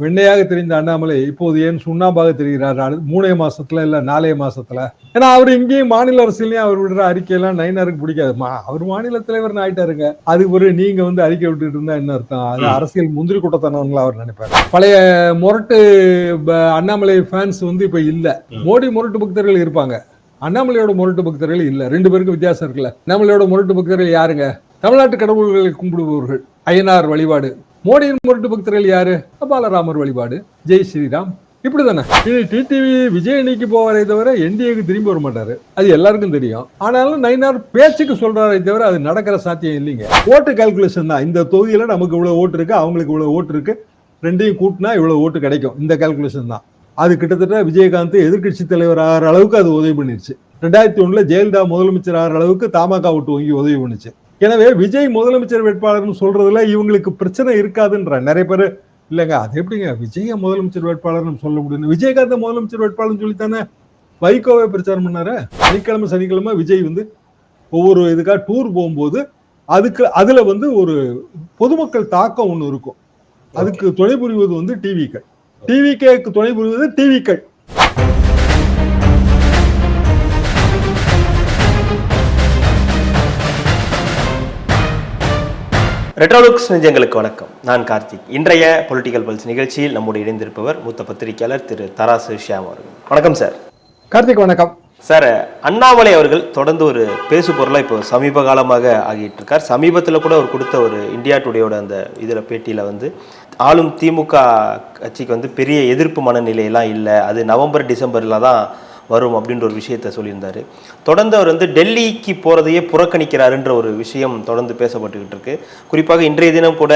வெண்ணையாக தெரிந்த அண்ணாமலை இப்போது ஏன் சுண்ணாம்பாக தெரிகிறார்? மூணே மாசத்துல இல்ல நாலே மாசத்துல? ஏன்னா அவர் இங்கேயும் மாநில அரசியலையும் அவர் விடுற அறிக்கையெல்லாம் நைனாருக்கு பிடிக்காது. மா அவர் மாநில தலைவர் ஆயிட்டாருங்க. அதுக்கு ஒரு நீங்க வந்து அறிக்கை விட்டுட்டு இருந்தா என்ன அர்த்தம்? அது. அரசியல் முந்திரி கூட்டத்தனவங்களா அவர் நினைப்பாரு. பழைய முரட்டு அண்ணாமலை ஃபேன்ஸ் வந்து இப்ப இல்ல. மோடி முரட்டு பக்தர்கள் இருப்பாங்க. அண்ணாமலையோட முரட்டு பக்தர்கள் இல்ல. ரெண்டு பேருக்கும் வித்தியாசம் இருக்குல்ல. அண்ணாமலையோட முரட்டு பக்தர்கள் யாருங்க? தமிழ்நாட்டு கடவுள்களை கும்பிடுபவர்கள். ஐயனார் வழிபாடு. மோடியின் முரட்டு பக்தர்கள் யாரு? பாலராமர் வழிபாடு. ஜெய் ஸ்ரீராம். இப்படிதானே? இது டிடிவி விஜய் அணிக்கு போவாரே தவிர என்டிஏக்கு திரும்பி வர மாட்டாரு. அது எல்லாருக்கும் தெரியும். ஆனாலும் நைனார் பேச்சுக்கு சொல்றாரே தவிர அது நடக்கிற சாத்தியம் இல்லைங்க. ஓட்டு கால்குலேஷன் தான். இந்த தொகுதியில நமக்கு இவ்வளவு ஓட்டு இருக்கு அவங்களுக்கு இவ்வளவு ஓட்டு இருக்கு. ரெண்டையும் கூட்டினா இவ்வளவு ஓட்டு கிடைக்கும். இந்த கால்குலேஷன் தான். அது கிட்டத்தட்ட விஜயகாந்த் எதிர்க்கட்சி தலைவர் ஆகிற அளவுக்கு அது உதவி பண்ணிருச்சு. ரெண்டாயிரத்தி ஒண்ணுல ஜெயலலிதா முதலமைச்சர் ஆகிற அளவுக்கு தமாக ஓட்டு வங்கி உதவி பண்ணுச்சு. எனவே விஜய் முதலமைச்சர் வேட்பாளர்னு சொல்றதுல இவங்களுக்கு பிரச்சனை இருக்காதுன்ற நிறைய பேர் இல்லைங்க அது எப்படிங்க? விஜய முதலமைச்சர் வேட்பாளர்னு சொல்ல முடியும் விஜயகாந்த முதலமைச்சர் வேட்பாளர்னு சொல்லித்தானே வைகோவை பிரச்சாரம் பண்ணாரு. சனிக்கிழமை சனிக்கிழமை விஜய் வந்து ஒவ்வொரு இதுக்காக டூர் போகும்போது அதுக்கு அதுல வந்து ஒரு பொதுமக்கள் தாக்கம் ஒண்ணு இருக்கும். அதுக்கு துணை புரிவது வந்து டிவிக்கள் டிவிக்கு துணை புரிவது டிவிக்கள் ரெட்ரோலுக்ஸ் நெஞ்சங்களுக்கு வணக்கம். நான் கார்த்திக். இன்றைய பொலிட்டிக்கல் பல்ஸ் நிகழ்ச்சியில் நம்முடைய இணைந்திருப்பவர் மூத்த பத்திரிகையாளர் திரு தராசு ஷியாம் அவர்கள். வணக்கம் சார் கார்த்திக் வணக்கம். சார் அண்ணாமலை அவர்கள் தொடர்ந்து ஒரு பேசு பொருளாக இப்போ சமீப காலமாக ஆகிட்டு இருக்கார் சமீபத்தில் கூட அவர் கொடுத்த ஒரு இந்தியா டுடேயோட அந்த இதில் பேட்டியில் வந்து ஆளும் திமுக கட்சிக்கு வந்து பெரிய எதிர்ப்பு மனநிலையெல்லாம் இல்லை. அது நவம்பர் டிசம்பரில் தான் வரும் அப்படின்ற ஒரு விஷயத்தை சொல்லியிருந்தார். தொடர்ந்து அவர் வந்து டெல்லிக்கு போகிறதையே புறக்கணிக்கிறாருன்ற ஒரு விஷயம் தொடர்ந்து பேசப்பட்டுக்கிட்டு இருக்கு. குறிப்பாக இன்றைய தினம் கூட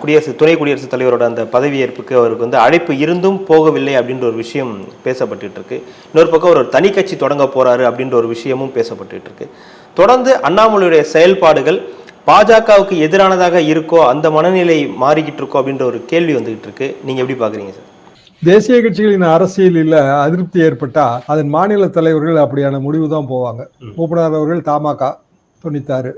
குடியரசு துணை குடியரசுத் தலைவரோட அந்த பதவியேற்புக்கு அவருக்கு வந்து அழைப்பு இருந்தும் போகவில்லை அப்படின்ற ஒரு விஷயம் பேசப்பட்டுட்டு இருக்கு. இன்னொரு பக்கம் அவர் ஒரு தனி கட்சி தொடங்க போறாரு அப்படின்ற ஒரு விஷயமும் பேசப்பட்டுட்டு இருக்கு. தொடர்ந்து அண்ணாமலையுடைய செயல்பாடுகள் பாஜகவுக்கு எதிரானதாக இருக்கோ அந்த மனநிலை மாறிக்கிட்டு இருக்கோ அப்படின்ற ஒரு கேள்வி வந்துகிட்டு இருக்கு. நீங்க எப்படி பாக்குறீங்க சார்? தேசிய கட்சிகளின் அரசியலில் அதிருப்தி ஏற்பட்டா அதன் மாநில தலைவர்கள் அப்படியான முடிவு தான் போவாங்க. மூப்பனார் அவர்கள் தமாக தொண்ணூத்தாறு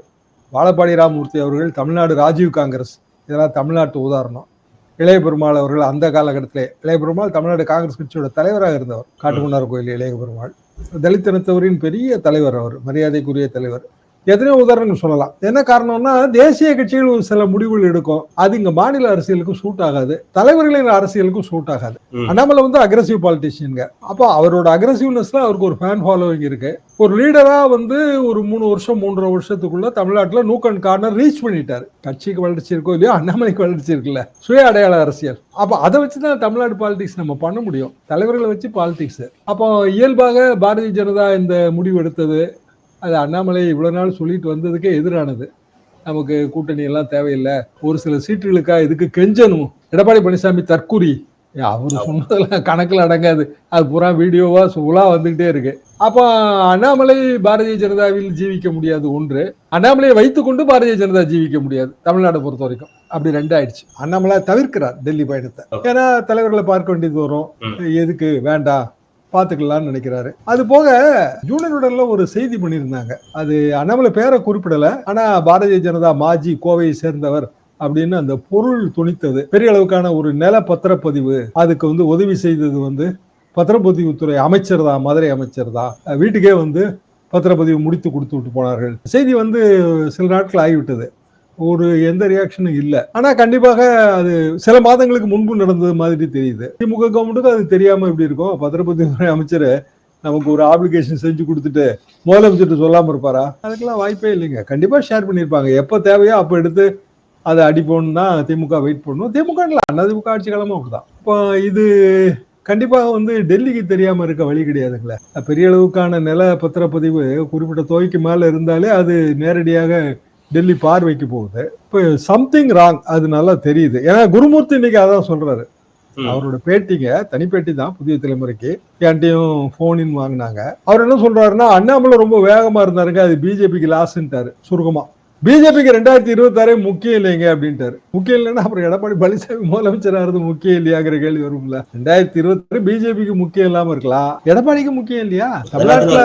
வாழப்பாடி ராமமூர்த்தி அவர்கள் தமிழ்நாடு ராஜீவ் காங்கிரஸ் இதெல்லாம் தமிழ்நாட்டு உதாரணம். இளைய பெருமாள் அவர்கள் அந்த காலகட்டத்திலே இளைய பெருமாள் தமிழ்நாடு காங்கிரஸ் கட்சியோட தலைவராக இருந்தவர் காட்டுமன்னார் கோயில் இளைய பெருமாள். தலித் இனத்தவரின் பெரிய தலைவர் அவர் மரியாதைக்குரிய தலைவர். எத்தனையோ உதாரணங்கள் சொல்லலாம். என்ன காரணம்னா தேசிய கட்சிகள் ஒரு சில முடிவுகள் எடுக்கும். அது இங்க மாநில அரசியலுக்கும் சூட் ஆகாது. தலைவர்களின் அரசியலுக்கும் சூட் ஆகாது. அண்ணாமலை வந்து அக்ரஸிவ் பாலிட்டிஷியனுங்க அப்போ அவரோட அக்ரஸிவ்னஸ்ல அவருக்கு ஒரு ஃபேன் ஃபாலோவிங் இருக்கு. ஒரு லீடரா வந்து ஒரு மூணு வருஷம் மூன்றரை வருஷத்துக்குள்ள தமிழ்நாட்டுல நூக்கன் கார்னர் ரீச் பண்ணிட்டாரு. கட்சிக்கு வளர்ச்சி இருக்கோ இல்லையோ அண்ணாமலைக்கு வளர்ச்சி இருக்குல்ல சுய அடையாள அரசியல். அப்போ அதை வச்சு தான் தமிழ்நாடு பாலிடிக்ஸ் நம்ம பண்ண முடியும். தலைவர்களை வச்சு பாலிடிக்ஸ் அப்போ இயல்பாக பாரதிய ஜனதா இந்த முடிவு எடுத்தது. அது அண்ணாமலை இவ்வளவு நாள் சொல்லிட்டு வந்ததுக்கே எதிரானது. நமக்கு கூட்டணி எல்லாம் தேவையில்லை. ஒரு சில சீட்டுகளுக்காக இதுக்கு கெஞ்சணும்? எடப்பாடி பழனிசாமி தற்குறி. அவர் சொன்னதெல்லாம் கணக்கில் அடங்காது. அது பூரா வீடியோவா சுலா வந்துகிட்டே இருக்கு. அப்போ அண்ணாமலை பாரதிய ஜனதாவில் ஜீவிக்க முடியாது ஒன்று. அண்ணாமலையை வைத்துக்கொண்டு பாரதிய ஜனதா ஜீவிக்க முடியாது. தமிழ்நாடு பொறுத்த வரைக்கும். அப்படி ரெண்டு ஆயிடுச்சு. அண்ணாமலை தவிர்க்கிறார் டெல்லி பயணத்தை. ஏன்னா தலைவர்களை பார்க்க வேண்டியது வரும். எதுக்கு? வேண்டாம். பார்த்துக்கலாம்னு நினைக்கிறாரு. அது போக ஜூனியர் உடல்ல ஒரு செய்தி பண்ணியிருந்தாங்க. அது அண்ணாமலை பேரை குறிப்பிடல. ஆனா பாரதிய ஜனதா மாஜி கோவையை சேர்ந்தவர் அப்படின்னு அந்த பொருள் துணித்தது. பெரிய அளவுக்கான ஒரு நில பத்திரப்பதிவு. அதுக்கு வந்து உதவி செய்தது வந்து பத்திரப்பதிவுத்துறை அமைச்சர் தான் மதுரை அமைச்சர் தான். வீட்டுக்கே வந்து பத்திரப்பதிவு முடித்து கொடுத்து விட்டு போனார்கள். செய்தி வந்து சில நாட்கள் ஆகிவிட்டது. ஒரு எந்த ரியாக்ஷனும் இல்லை. ஆனா கண்டிப்பாக அது சில மாதங்களுக்கு முன்பு நடந்தது மாதிரி தெரியுது. திமுக கவர்மெண்ட்டுக்கு அது தெரியாம எப்படி இருக்கும்? பத்திரப்பதிவுத்துறை அமைச்சர் நமக்கு ஒரு ஆப்ளிகேஷன் செஞ்சு கொடுத்துட்டு முதலமைச்சர்கிட்ட சொல்லாமல் இருப்பாரா? அதுக்கெல்லாம் வாய்ப்பே இல்லைங்க. கண்டிப்பாக ஷேர் பண்ணியிருப்பாங்க. எப்போ தேவையோ அப்போ எடுத்து அதை அடிப்போம்னு தான் திமுக வெயிட் பண்ணும். திமுக இல்லை அண்ணா திமுக ஆட்சி காலமும் அப்படிதான். இப்போ இது கண்டிப்பாக வந்து டெல்லிக்கு தெரியாமல் இருக்க வழி கிடையாதுங்களே. பெரிய அளவுக்கான நில பத்திரப்பதிவு குறிப்பிட்ட தொகைக்கு மேலே இருந்தாலே அது நேரடியாக டெல்லி பார்வைக்கு போகுது. இப்போ சம்திங் ராங் அது நல்லா தெரியுது. ஏன்னா குருமூர்த்தி இன்னைக்கு அதான் சொல்றாரு. அவரோட பேட்டிங்க தனிப்பேட்டி தான் புதிய தலைமுறைக்கு. என்கிட்டயும் போனின் வாங்கினாங்க. அவர் என்ன சொல்றாருன்னா அண்ணாமலை ரொம்ப வேகமா இருந்தாருங்க அது பிஜேபிக்கு லாஸ்ன்ட்டாரு சுருக்கமா. பிஜேபிக்கு ரெண்டாயிரத்தி இருபத்தாறே முக்கியம் இல்லைங்க அப்படின்ட்டாரு. முக்கியம் இல்லைன்னா அப்புறம் எடப்பாடி பழனிசாமி முதலமைச்சரா இருந்து முக்கியம் இல்லையாங்கிற கேள்வி வரும்ல. ரெண்டாயிரத்தி இருபத்தாறு பிஜேபிக்கு முக்கியம் இல்லாம இருக்கலாம் எடப்பாடிக்கு முக்கியம் இல்லையா? தமிழ்நாட்டுல.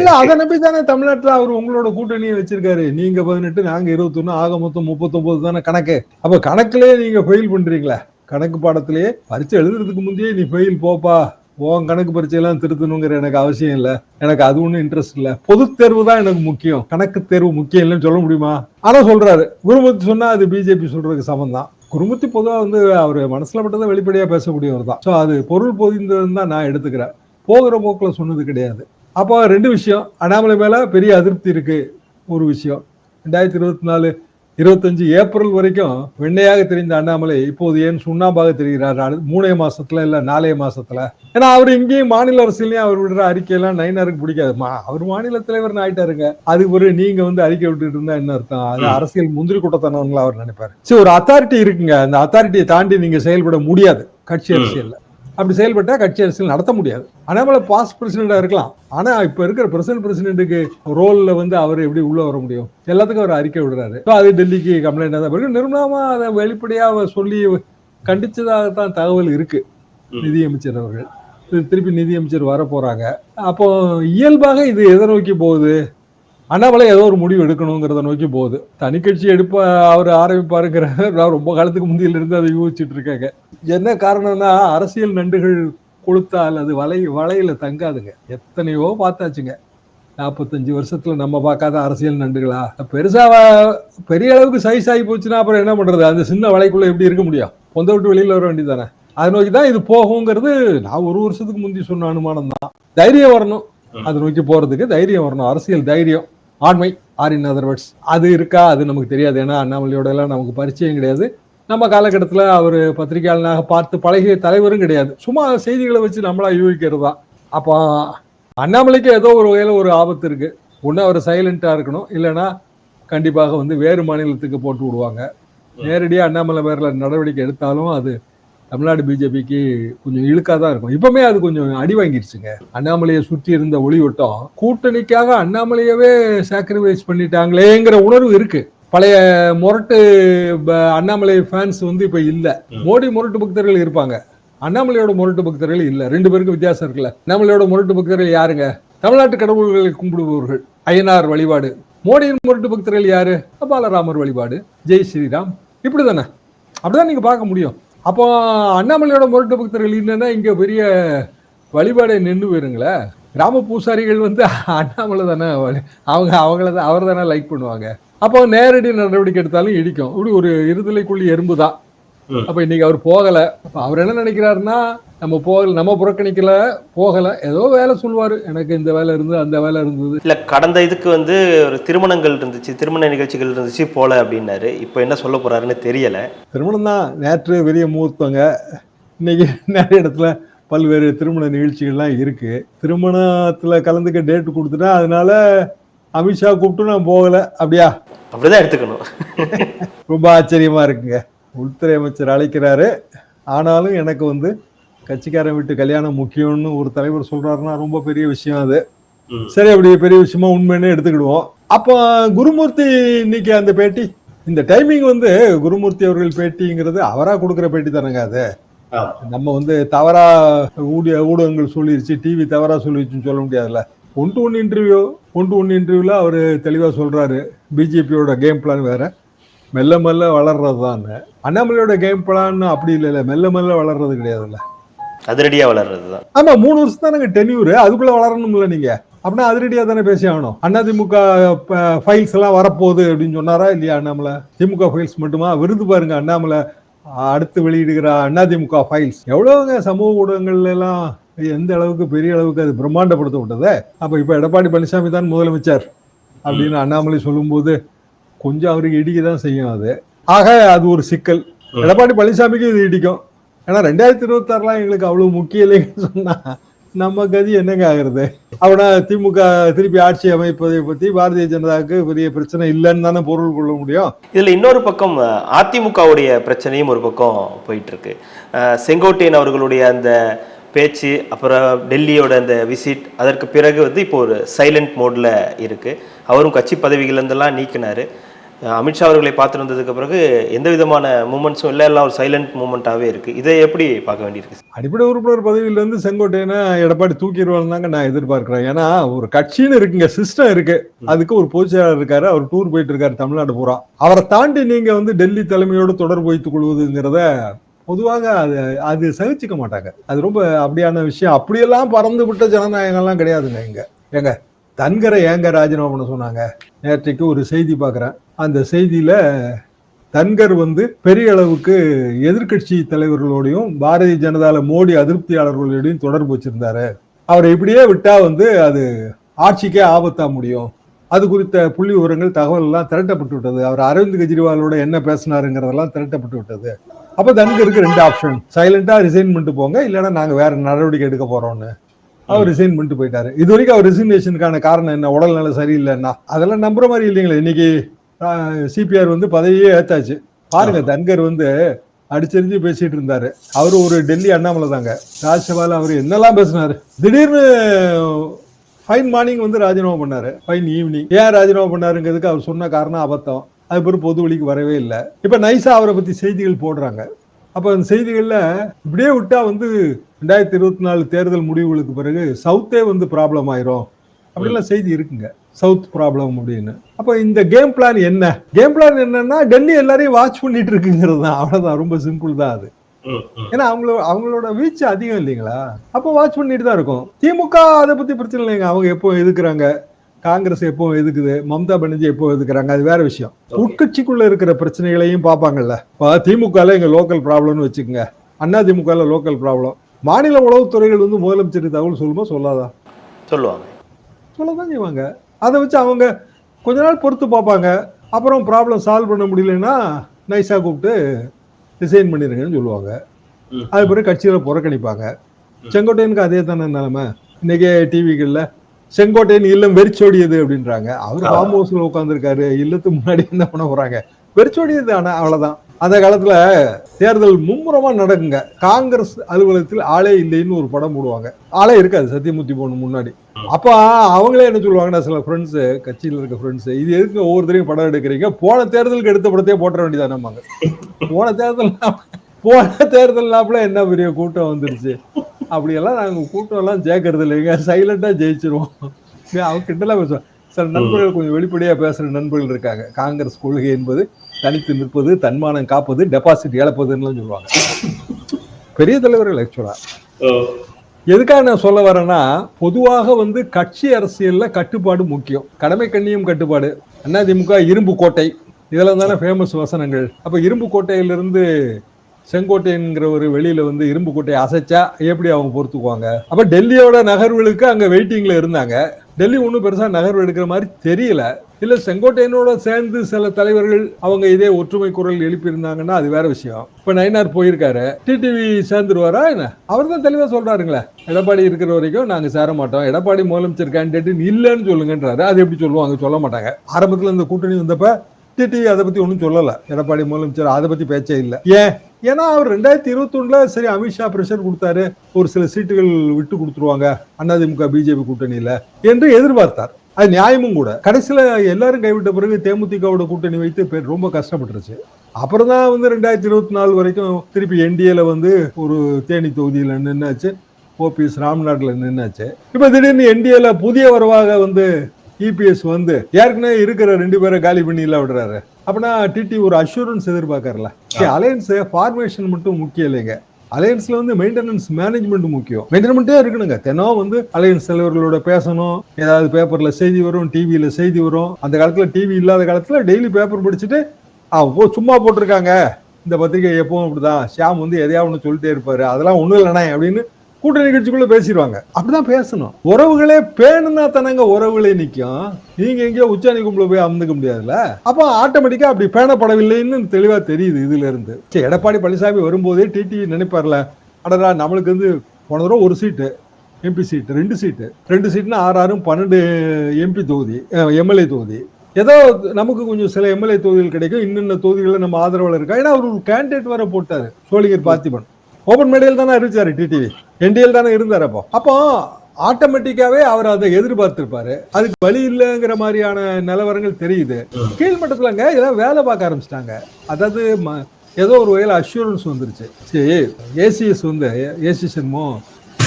எல்லாம் அதை நம்பி தானே தமிழ்நாட்டுல அவர் உங்களோட கூட்டணியை வச்சிருக்காரு. நீங்க பதினெட்டு நாங்க இருபத்தொன்னு ஆக மொத்தம் முப்பத்தொன்பது தானே கணக்கு. அப்ப கணக்குலயே நீங்க ஃபெயில் பண்றீங்களா. கணக்கு பாடத்திலேயே பரீட்சை எழுதுறதுக்கு முந்தையே நீ ஃபெயில் போப்பா. உன் கணக்கு பரீட்சையெல்லாம் திருத்தணுங்கிற எனக்கு அவசியம் இல்லை. எனக்கு அது ஒன்றும் இன்ட்ரெஸ்ட் இல்லை. பொது தேர்வு தான் எனக்கு முக்கியம். கணக்கு தேர்வு முக்கியம் இல்லைன்னு சொல்ல முடியுமா? ஆனால் சொல்கிறாரு குருமூர்த்தி சொன்னால் அது பிஜேபி சொல்கிறதுக்கு சமம் தான். குருமூர்த்தி பொதுவாக வந்து அவர் மனசில் மட்டும் தான் வெளிப்படையா பேசக்கூடியவர் தான். ஸோ அது பொருள் பொதிந்ததுன்னு தான் நான் எடுத்துக்கிறேன். போகிற போக்கில் சொன்னது கிடையாது. அப்போ ரெண்டு விஷயம். அண்ணாமலை மேலே பெரிய அதிருப்தி இருக்குது ஒரு விஷயம். ரெண்டாயிரத்தி இருபத்தி நாலு இருபத்தஞ்சு ஏப்ரல் வரைக்கும் வெண்ணையாக தெரிந்த அண்ணாமலை இப்போது ஏன் சுண்ணாம்பாக தெரிகிறார்? மூணே மாசத்துல இல்ல நாலே மாசத்துல? ஏன்னா அவர் இங்கேயும் மாநில அரசியலையும் அவர் விடுற அறிக்கையெல்லாம் நைனாருக்கு பிடிக்காது. மா அவர் மாநில தலைவர் ஆயிட்டாருங்க. அதுக்கு ஒரு நீங்க வந்து அறிக்கை விட்டுட்டு இருந்தா என்ன அர்த்தம்? அது. அரசியல் முந்திரி கூட்டத்தனவங்களா அவர் நினைப்பாரு. சரி ஒரு அத்தாரிட்டி இருக்குங்க. அந்த அத்தாரிட்டியை தாண்டி நீங்க செயல்பட முடியாது. கட்சி. அரசியல்ல. அப்படி செயல்பட்டா கட்சி அரசியல் நடத்த முடியாது. அண்ணாமலை பாஸ் பிரசிடண்டா இருக்கலாம். ஆனா இப்ப இருக்கிற பிரசிடன்ட் பிரசிடென்ட்டுக்கு ரோல்ல வந்து அவர் எப்படி உள்ள வர முடியும்? எல்லாத்துக்கும் அவர் அறிக்கை விடுறாரு. So அது டெல்லிக்கு கம்ப்ளைண்ட் தான் பிறகு அதை வெளிப்படையா அவர் சொல்லி கண்டிச்சதாகத்தான் தகவல் இருக்கு. ம். நிதியமைச்சர் அவர்கள். திருப்பி நிதியமைச்சர் வர போறாங்க அப்போ இயல்பாக இது எதை நோக்கி போகுது? அண்ணாமலை ஏதோ ஒரு முடிவு எடுக்கணுங்கிறத நோக்கி போகுது. தனி கட்சி எடுப்ப அவர் ஆரம்பிப்பாருங்கிற நான் ரொம்ப காலத்துக்கு முந்தியில இருந்து அதை யூகிச்சுட்டு இருக்காங்க. என்ன காரணம்னா அரசியல் நண்டுகள் கொளுத்தால் அது வலை வலையில தங்காதுங்க. எத்தனையோ பார்த்தாச்சுங்க. நாற்பத்தஞ்சு வருஷத்துல நம்ம பார்க்காத அரசியல் நண்டுகளா? பெருசா வ- பெரிய அளவுக்கு சைஸ் ஆகி போச்சுன்னா அப்புறம் என்ன பண்றது? அந்த சின்ன வலைக்குள்ள எப்படி இருக்க முடியும்? பொந்த விட்டு வெளியில வர வேண்டியதானே அதை நோக்கி தான் இது போகுங்கிறது நான் ஒரு வருஷத்துக்கு முந்தி சொன்ன அனுமானம் தான் தைரியம் வரணும். அதை நோக்கி போறதுக்கு தைரியம் வரணும். அரசியல் தைரியம். ஆண்மை ஆர் இன் அதர் வேர்ட்ஸ் அது இருக்கா? அது நமக்கு தெரியாது. ஏன்னா அண்ணாமலையோட எல்லாம் நமக்கு பரிச்சயம் கிடையாது. நம்ம காலகட்டத்தில் அவர் பத்திரிகையாளனாக பார்த்து பழகிய தலைவரும் கிடையாது. சும்மா செய்திகளை வச்சு நம்மளா யூகிக்கிறது தான் அப்போ அண்ணாமலைக்கு ஏதோ ஒரு வகையில் ஒரு ஆபத்து இருக்கு. ஒன்று அவர் சைலண்டா இருக்கணும். இல்லைன்னா கண்டிப்பாக வந்து வேறு மாநிலத்துக்கு போட்டு விடுவாங்க. நேரடியாக அண்ணாமலை பேரில் நடவடிக்கை எடுத்தாலும் அது தமிழ்நாடு பிஜேபிக்கு கொஞ்சம் இழுக்காக தான் இருக்கும். இப்பவுமே அது கொஞ்சம் அடி வாங்கிருச்சுங்க. அண்ணாமலையை சுற்றி இருந்த ஒளிவட்டம் கூட்டணிக்காக அண்ணாமலையவே சாக்ரிஃபைஸ் பண்ணிட்டாங்களேங்கிற உணர்வு இருக்கு. பழைய முரட்டு அண்ணாமலை ஃபேன்ஸ் வந்து இப்ப இல்ல. மோடி முரட்டு பக்தர்கள் இருப்பாங்க. அண்ணாமலையோட முரட்டு பக்தர்கள் இல்ல. ரெண்டு பேருக்கும் வித்தியாசம் இருக்குல்ல. அண்ணாமலையோட முரட்டு பக்தர்கள் யாருங்க? தமிழ்நாட்டு கடவுள்களை கும்பிடுபவர்கள். ஐயனார் வழிபாடு. மோடியின் முரட்டு பக்தர்கள் யாரு? பாலராமர் வழிபாடு. ஜெய் ஸ்ரீராம். இப்படிதானே. அப்படிதான் நீங்க பார்க்க முடியும். அப்போ அண்ணாமலையோட முரட்டு பக்தர்கள் இல்லைன்னா இங்கே பெரிய வழிபாடை நின்று போயிருங்களே. கிராம பூசாரிகள் வந்து அண்ணாமலை தானே அவங்க அவங்கள தான் அவர் தானே லைக் பண்ணுவாங்க. அப்போ நேரடி நடவடிக்கை எடுத்தாலும் இடிக்கும். இப்படி ஒரு இருதலைக்குள்ளி எறும்பு தான். அப்ப இன்னைக்கு அவர் போகல. அப்ப அவர் என்ன நினைக்கிறாருன்னா நம்ம போகல நம்ம புறக்கணிக்கல போகல. ஏதோ வேலை சொல்லுவாரு. எனக்கு இந்த வேலை இருந்தது அந்த வேலை இருந்தது. இல்ல கடந்த இதுக்கு வந்து ஒரு திருமணங்கள் இருந்துச்சு திருமண நிகழ்ச்சிகள் இருந்துச்சு போல அப்படின்னாரு. இப்போ என்ன சொல்ல போறாருன்னு தெரியல. திருமணம் தான். நேற்று பெரிய முகூர்த்தங்க இன்னைக்கு நிறைய இடத்துல பல்வேறு திருமண நிகழ்ச்சிகள்லாம் இருக்கு. திருமணத்துல கலந்துக்க டேட் கொடுத்துட்டா அதனால அமித்ஷா கூப்பிட்டு நான் போகல. அப்படியா? அப்படிதான் எடுத்துக்கணும். ரொம்ப ஆச்சரியமா இருக்குங்க. உள்துறை அமைச்சர் அழைக்கிறாரு. ஆனாலும் எனக்கு வந்து கட்சிக்காரன் வீட்டு கல்யாணம் முக்கியம்னு ஒரு தலைவர் சொல்றாருன்னா ரொம்ப பெரிய விஷயம் அது. சரி அப்படி பெரிய விஷயமா உண்மைன்னு எடுத்துக்கிடுவோம். அப்போ குருமூர்த்தி இன்னைக்கு அந்த பேட்டி இந்த டைமிங் வந்து குருமூர்த்தி அவர்கள் பேட்டிங்கிறது அவரா கொடுக்குற பேட்டி தானங்க அது. நம்ம வந்து தவறா ஊடிய ஊடகங்கள் சொல்லிருச்சு டிவி தவறா சொல்லிருச்சுன்னு சொல்ல முடியாதுல்ல. One to one interview one to one இன்டர்வியூல அவர் தெளிவா சொல்றாரு. பிஜேபியோட கேம் பிளான் வேற. மெல்ல மெல்ல வளர்றது தான். அண்ணாமலையோட கேம் பிளான் அப்படி இல்லைல்ல மெல்ல மெல்ல வளர்றது கிடையாதுல்ல. அதிரடியா வளர்றதுதான் ஆமா மூணு வருஷம் தானங்க டென்யூர் அதுக்குள்ள வளரணும்ல நீங்க. அப்படின்னா அதிரடியா தானே பேசி ஆகணும். அதிமுக ஃபைல்ஸ் எல்லாம் வரப்போகுது அப்படின்னு சொன்னாரா இல்லையா அண்ணாமலை? திமுக ஃபைல்ஸ் மட்டுமா? விருது பாருங்க அண்ணாமலை. அடுத்து வெளியிடுகிற அதிமுக ஃபைல்ஸ் எவ்வளவுங்க சமூக ஊடகங்கள்ல எல்லாம் எந்த அளவுக்கு பெரிய அளவுக்கு அது பிரம்மாண்டப்படுத்த விட்டது அப்ப இப்ப எடப்பாடி பழனிசாமி தான் முதலமைச்சர் அப்படின்னு அண்ணாமலை சொல்லும்போது கொஞ்சம் அவருக்கு இடிக்க தான் செய்யும் அது. ஆக அது ஒரு சிக்கல். எடப்பாடி பழனிசாமிக்கு இது இடிக்கும். ஏன்னா ரெண்டாயிரத்தி இருபத்தாறுலாம் எங்களுக்கு அவ்வளவு முக்கியம் இல்லைன்னு சொன்னா நம்ம கதி என்னங்க ஆகுறது? அவனா திமுக திருப்பி ஆட்சி அமைப்பதை பத்தி பாரதிய ஜனதாவுக்கு பெரிய பிரச்சனை இல்லைன்னு தானே பொருள் கொள்ள முடியும். இதுல இன்னொரு பக்கம் அதிமுகவுடைய பிரச்சனையும் ஒரு பக்கம் போயிட்டு இருக்கு அஹ், செங்கோட்டையன் அவர்களுடைய அந்த பேச்சு அப்புறம் டெல்லியோட அந்த விசிட் அதற்கு பிறகு வந்து இப்போ ஒரு சைலண்ட் மோட்ல இருக்கு. அவரும் கட்சி பதவிகள் இருந்தெல்லாம் நீக்கினாரு. அமித்ஷா அவர்களை பார்த்து வந்ததுக்கு பிறகு எந்த விதமான மூமெண்ட்ஸும் இல்லை எல்லாம் ஒரு சைலண்ட் மூமெண்ட்டாகவே இருக்கு. இதை எப்படி பார்க்க வேண்டியிருக்கு? அடிப்படை உறுப்பினர் பதவியில இருந்து செங்கோட்டையனை எடப்பாடி தூக்கிடுவான்னு தாங்க நான் எதிர்பார்க்கிறேன். ஏன்னா ஒரு கட்சின்னு இருக்குங்க சிஸ்டம் இருக்கு. அதுக்கு ஒரு பொதுச் செயலாளர் இருக்காரு அவர் டூர் போயிட்டு இருக்காரு தமிழ்நாடு பூரா. அவரை தாண்டி நீங்க வந்து டெல்லி தலைமையோடு தொடர்பு வைத்துக் கொள்வதுங்கிறத பொதுவாக அது அது சகிச்சுக்க மாட்டாங்க. அது ரொம்ப அப்படியான விஷயம். அப்படியெல்லாம் பறந்து விட்ட ஜனநாயகம்லாம் கிடையாதுங்க இங்க. ஏங்க? தன்கரை ஏங்க ராஜினாமா பண்ண சொன்னாங்க? நேற்றைக்கு ஒரு செய்தி பார்க்குறேன். அந்த செய்தியில் தன்கர் வந்து பெரிய அளவுக்கு எதிர்க்கட்சி தலைவர்களோடையும் பாரதிய ஜனதாவில் மோடி அதிருப்தியாளர்களோடையும் தொடர்பு வச்சிருந்தாரு. அவரை இப்படியே விட்டால் வந்து அது ஆட்சிக்கே ஆபத்தா முடியும். அது குறித்த புள்ளி விவரங்கள் தகவல் எல்லாம் திரட்டப்பட்டு விட்டது. அவர் அரவிந்த் கெஜ்ரிவாலோட என்ன பேசினாருங்கிறதெல்லாம் திரட்டப்பட்டு விட்டது. அப்போ தன்கருக்கு ரெண்டு ஆப்ஷன் சைலண்டாக ரிசைன் பண்ணிட்டு போங்க இல்லைன்னா நாங்கள் வேற நடவடிக்கை எடுக்க போகிறோன்னு அவர் ரிசைன் பண்ணிட்டு போயிட்டாரு. இது வரைக்கும் அவர் ரிசைனேஷனுக்கான காரணம் என்ன? உடல்நல சரியில்லைன்னா? அதெல்லாம் நம்புற மாதிரி இல்லைங்களே. இன்னைக்கு சிபிஆர் வந்து பதவியே ஏத்தாச்சு. பாருங்க தன்கர் வந்து அடிச்செறிஞ்சு பேசிட்டு இருந்தாரு. அவரு ஒரு டெல்லி அண்ணாமலை தாங்க. ராஜ்சபால அவர் என்னெல்லாம் பேசினாரு? திடீர்னு ஃபைன் மார்னிங் வந்து ராஜினாமா பண்ணாரு. ஃபைன் ஈவினிங் ஏன் ராஜினாமா பண்ணாருங்கிறதுக்கு அவர் சொன்ன காரணம் அபத்தம். அது பிறகு பொது வழிக்கு வரவே இல்லை. இப்ப நைஸா அவரை பத்தி செய்திகள் போடுறாங்க. அப்ப அந்த செய்திகள்ல இப்படியே விட்டா வந்து ரெண்டாயிரத்தி இருபத்தி நாலு தேர்தல் முடிவுகளுக்கு பிறகு சவுத்தே வந்து ப்ராப்ளம் ஆயிரும். அப்படிலாம் செய்தி இருக்குங்க. சவுத் ப்ராப்ளம் அப்படின்னு. அப்ப இந்த கேம் பிளான் என்ன? கேம் பிளான் என்னன்னா டெல்லி எல்லாரையும் வாட்ச் பண்ணிட்டு இருக்குங்கிறது தான். அவ்வளவுதான். ரொம்ப சிம்பிள் தான் அது. ஏன்னா அவங்களோட அவங்களோட வீச்சு அதிகம் இல்லைங்களா? அப்போ வாட்ச் பண்ணிட்டு தான் இருக்கும். திமுக அதை பத்தி பிரச்சனை இல்லைங்க. அவங்க எப்போ எதுக்குறாங்க? காங்கிரஸ் எப்போ எதுக்குது? மம்தா பானர்ஜி எப்போ எதுக்குறாங்க? அது வேற விஷயம். உட்கட்சிக்குள்ள இருக்கிற பிரச்சனைகளையும் பார்ப்பாங்கல்ல? இப்போ திமுகல எங்க லோக்கல் ப்ராப்ளம்னு வச்சுக்கோங்க. அண்ணா திமுகல லோக்கல் ப்ராப்ளம் மாநில உளவுத்துறைகள் வந்து முதலமைச்சருக்கு தகவல் சொல்லுமா? சொல்லாதா? சொல்லுவாங்க. சொல்லதான் செய்வாங்க. அதை வச்சு அவங்க கொஞ்ச நாள் பொறுத்து பார்ப்பாங்க. அப்புறம் ப்ராப்ளம் சால்வ் பண்ண முடியலன்னா நைஸா கூப்பிட்டு ரிசைன் பண்ணிருங்கன்னு சொல்லுவாங்க. அது பிறகு கட்சியில புறக்கணிப்பாங்க. செங்கோட்டையனுக்கு அதே தானே நிலைமை. இன்னைக்கே டிவிகள்ல செங்கோட்டையன் இல்லம் வெறிச்சோடியது அப்படின்றாங்க. அவர். ஃபார்ம் ஹவுஸ்ல உட்காந்துருக்காரு இல்லத்துக்கு முன்னாடி என்ன பண்ண போறாங்க? வெறிச்சோடியது ஆனா அவ்வளவுதான். அந்த காலத்துல தேர்தல் மும்முரமா நடக்குங்க. காங்கிரஸ் அலுவலகத்தில் ஆளே இல்லைன்னு ஒரு படம் போடுவாங்க. ஆளே இருக்காது. சத்தியமூர்த்தி போன முன்னாடி. அப்ப அவங்களே என்ன சொல்லுவாங்கன்னா சில ஃப்ரெண்ட்ஸ் கட்சியில இருக்க ஃப்ரெண்ட்ஸ் இது எதுக்கு ஒவ்வொருத்தரையும் படம் எடுக்கிறீங்க? போன தேர்தலுக்கு எடுத்த படத்தையே போட்ட வேண்டியதானம்பாங்க போன தேர்தல் போன தேர்தல்னாப்புல என்ன பெரிய கூட்டம் வந்துருச்சு? அப்படியெல்லாம் நாங்க கூட்டம் எல்லாம் ஜெயிக்கிறது இல்லைங்க. சைலண்டா ஜெயிச்சிருவோம். அவங்க கிண்டலாம் பேசுவோம் சில நண்பர்கள் கொஞ்சம் வெளிப்படையா பேசுற நண்பர்கள் இருக்காங்க. காங்கிரஸ் கொள்கை என்பது தனித்து நிற்பது தன்மானம் காப்பது டெபாசிட் இழப்பதுன்னு சொல்லுவாங்க. பெரிய தலைவர்கள் ஆக்சுவலா ஓ, எதுக்காக நான் சொல்ல வரேன்னா பொதுவாக வந்து கட்சி அரசியல்ல கட்டுப்பாடு முக்கியம். கடமை கண்ணியம் கட்டுப்பாடு. அதிமுக இரும்பு கோட்டை. இதெல்லாம் தானே ஃபேமஸ் வசனங்கள். அப்ப இரும்பு கோட்டையிலிருந்து செங்கோட்டைங்கிற ஒரு வெளியில வந்து இரும்பு கோட்டையை அசைச்சா எப்படி அவங்க பொறுத்துக்குவாங்க? அப்ப டெல்லியோட நகர்வுகளுக்கு அங்க வெயிட்டிங்ல இருந்தாங்க. டெல்லி ஒன்றும் பெருசாக நகர்வு எடுக்கிற மாதிரி தெரியல. இல்ல செங்கோட்டையனோட சேர்ந்து சில தலைவர்கள் அவங்க இதே ஒற்றுமை குரல் எழுப்பியிருந்தாங்கன்னா அது வேற விஷயம். இப்ப நயினார் போயிருக்காரு. டிடிவி சேர்ந்துருவாரா என்ன? அவர் தான் தெளிவா சொல்றாருங்களே. எடப்பாடி இருக்கிற வரைக்கும் நாங்க சேர மாட்டோம். எடப்பாடி முதலமைச்சர் கேண்டிடேட் இல்லைன்னு சொல்லுங்கன்றாரு. அது எப்படி சொல்லுவாங்க சொல்ல மாட்டாங்க. ஆரம்பத்துல இந்த கூட்டணி வந்தப்ப டிடிவி அதை பத்தி ஒன்றும் சொல்லல. எடப்பாடி முதலமைச்சர் அதை பத்தி பேச்சே இல்லை. ஏன்? ஏன்னா அவர் ரெண்டாயிரத்தி இருபத்தி சரி அமித்ஷா பிரஷர் கொடுத்தாரு. ஒரு சில சீட்டுகள் விட்டு கொடுத்துருவாங்க. அதிமுக பிஜேபி கூட்டணியில என்று எதிர்பார்த்தார். அது நியாயமும் கூட. கடைசியில் எல்லாரும் கைவிட்ட பிறகு தேமுதிகவோட கூட்டணி வைத்து ரொம்ப கஷ்டப்பட்டுருச்சு. அப்புறம் தான் வந்து ரெண்டாயிரத்தி இருபத்தி நாலு வரைக்கும் திருப்பி என்டிஏல வந்து ஒரு தேனி தொகுதியில் நின்னாச்சு. ஓபிஎஸ் ராம்நாட்டில் நின்னாச்சு. இப்போ திடீர்னு என்டிஏல புதிய வரவாக வந்து இபிஎஸ் வந்து ஏற்கனவே இருக்கிற ரெண்டு பேரை காலி பண்ணி இல்லை விடுறாரு. அப்படின்னா டிடி ஒரு அஷூரன்ஸ் எதிர்பார்க்கறல. அலையன்ஸ் ஃபார்மேஷன் மட்டும் முக்கியம் இல்லைங்க. அலையன்ஸ்ல வந்து மெயின்டெனன்ஸ் மேனேஜ்மெண்ட் முக்கியம். மெயின்டெனன்ட்டே இருக்கணுங்க. தினம் வந்து அலையன்ஸ் தலைவர்களோட பேசணும். ஏதாவது பேப்பர்ல செய்தி வரும் டிவியில செய்தி வரும். அந்த காலத்துல டிவி இல்லாத காலத்துல டெய்லி பேப்பர் படிச்சுட்டு சும்மா போட்டிருக்காங்க. இந்த பத்திரிகை எப்பவும் அப்படிதான். ஷியாம் வந்து எதையா ஒன்று சொல்லிட்டே இருப்பாரு. அதெல்லாம் ஒண்ணும் இல்லைண்ணே அப்படின்னு கூட்ட நிகழ்ச்சிக்குள்ளே பேசிடுவாங்க. அப்படிதான் பேசணும். உறவுகளே பேணுனா தானங்க உறவுகளே நிற்கும் நீங்க எங்கேயோ உச்சாணி கும்பல போய் அமர்ந்துக்க முடியாதுல்ல? அப்போ ஆட்டோமேட்டிக்கா அப்படி பேணப்படவில்லைன்னு தெளிவா தெரியுது இதுல இருந்து சரி எடப்பாடி பழனிசாமி வரும்போதே டிடி நினைப்பார்ல. அடடா நம்மளுக்கு வந்து போன தடவை ஒரு சீட்டு எம்பி சீட்டு ரெண்டு சீட்டு ரெண்டு சீட்னா ஆறு ஆறும் பன்னெண்டு எம்பி தொகுதி எம்எல்ஏ தொகுதி. ஏதோ நமக்கு கொஞ்சம் சில எம்எல்ஏ தொகுதிகள் கிடைக்கும். இன்னென்ன தொகுதிகளில் நம்ம ஆதரவாளர் இருக்கா? ஏன்னா அவர் ஒரு கேண்டிடேட் வர போட்டார் சோழிகர் பார்த்திபன் ஓபன் மேடையில் தானே அறிவிச்சாரு டிடிவி என்டிஎல் தானே இருந்தார் அப்போ. அப்போ ஆட்டோமேட்டிக்காவே அவர் அதை எதிர்பார்த்திருப்பாரு. அதுக்கு வழி இல்லைங்கிற மாதிரியான நிலவரங்கள் தெரியுது. கீழ்மட்டத்துலங்க இதெல்லாம் வேலை பார்க்க ஆரம்பிச்சிட்டாங்க. அதாவது ஏதோ ஒரு வகையில் அஷூரன்ஸ் வந்துருச்சு. சரி ஏசிஎஸ் வந்து ஏசி சண்முகம்